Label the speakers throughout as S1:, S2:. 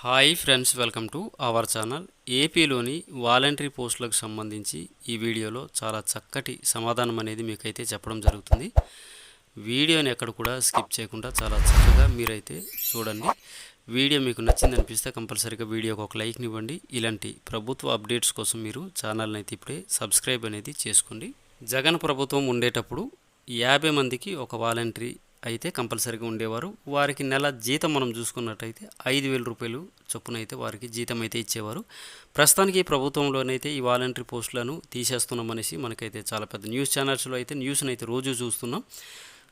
S1: Hi friends welcome to our channel. ఏపీలోని voluntary పోస్టులకు సంబంధించి ఈ వీడియోలో చాలా చక్కటి సమాధానం అనేది మీకైతే చెప్పడం జరుగుతుంది. వీడియోని ఎక్కడ కూడా స్కిప్ చేయకుండా చాలా చక్కగా మీరైతే చూడండి. వీడియో మీకు నచ్చింది అనిపిస్తే కంపల్సరీగా వీడియోకి ఒక లైక్ని ఇవ్వండి. ఇలాంటి ప్రభుత్వ అప్డేట్స్ కోసం మీరు ఛానల్ని అయితే ఇప్పుడే సబ్స్క్రైబ్ అనేది చేసుకోండి. జగన్ ప్రభుత్వం ఉండేటప్పుడు యాభై మందికి ఒక వాలంటరీ అయితే కంపల్సరీగా ఉండేవారు. వారికి నెల జీతం మనం చూసుకున్నట్టయితే ఐదు వేల రూపాయలు చొప్పున అయితే వారికి జీతం అయితే ఇచ్చేవారు. ప్రస్తుతానికి ఈ ప్రభుత్వంలోనైతే ఈ వాలంటరీ పోస్టులను తీసేస్తున్నాం అనేసి మనకైతే చాలా పెద్ద న్యూస్ ఛానల్స్లో అయితే న్యూస్ని అయితే రోజు చూస్తున్నాం.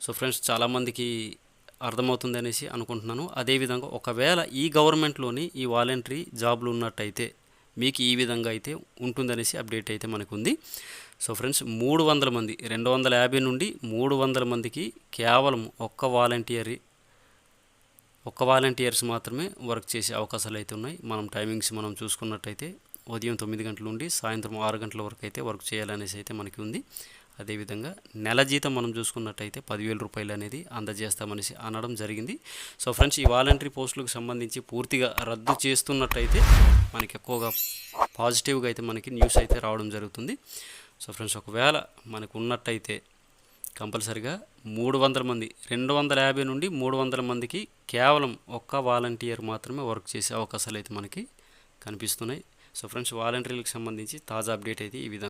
S1: సో ఫ్రెండ్స్ చాలామందికి అర్థమవుతుంది అనేసి అనుకుంటున్నాను. అదేవిధంగా ఒకవేళ ఈ గవర్నమెంట్లోని ఈ వాలంటరీ జాబ్లు ఉన్నట్టయితే మీకు ఈ విధంగా అయితే ఉంటుందనేసి అప్డేట్ అయితే మనకు ఉంది సో ఫ్రెండ్స్ మూడు వందల మంది రెండు వందల యాభై నుండి మూడు వందల మందికి కేవలం ఒక్క వాలంటీర్ ఒక్క వాలంటీర్స్ మాత్రమే వర్క్ చేసే అవకాశాలు అయితే ఉన్నాయి. మనం టైమింగ్స్ మనం చూసుకున్నట్టయితే ఉదయం తొమ్మిది గంటల నుండి సాయంత్రం ఆరు గంటల వరకు అయితే వర్క్ చేయాలనేసి అయితే మనకి ఉంది. అదేవిధంగా నెల జీతం మనం చూసుకున్నట్టయితే పదివేల రూపాయలు అనేది అందజేస్తామనేసి అనడం జరిగింది. సో ఫ్రెండ్స్ ఈ వాలంటరీ పోస్టులకు సంబంధించి పూర్తిగా రద్దు చేస్తున్నట్టయితే మనకి ఎక్కువగా పాజిటివ్గా అయితే మనకి న్యూస్ అయితే రావడం జరుగుతుంది. సో ఫ్రెండ్స్ ఒకవేళ మనకు ఉన్నట్టయితే కంపల్సరిగా మూడు వందల మంది రెండు వందల యాభై నుండి మూడు వందల మందికి కేవలం ఒక్క వాలంటీర్ మాత్రమే వర్క్ చేసే అవకాశాలు అయితే మనకి కనిపిస్తున్నాయి. సో ఫ్రెండ్స్ వాలంటీర్లకు సంబంధించి తాజా అప్డేట్ అయితే ఈ విధంగా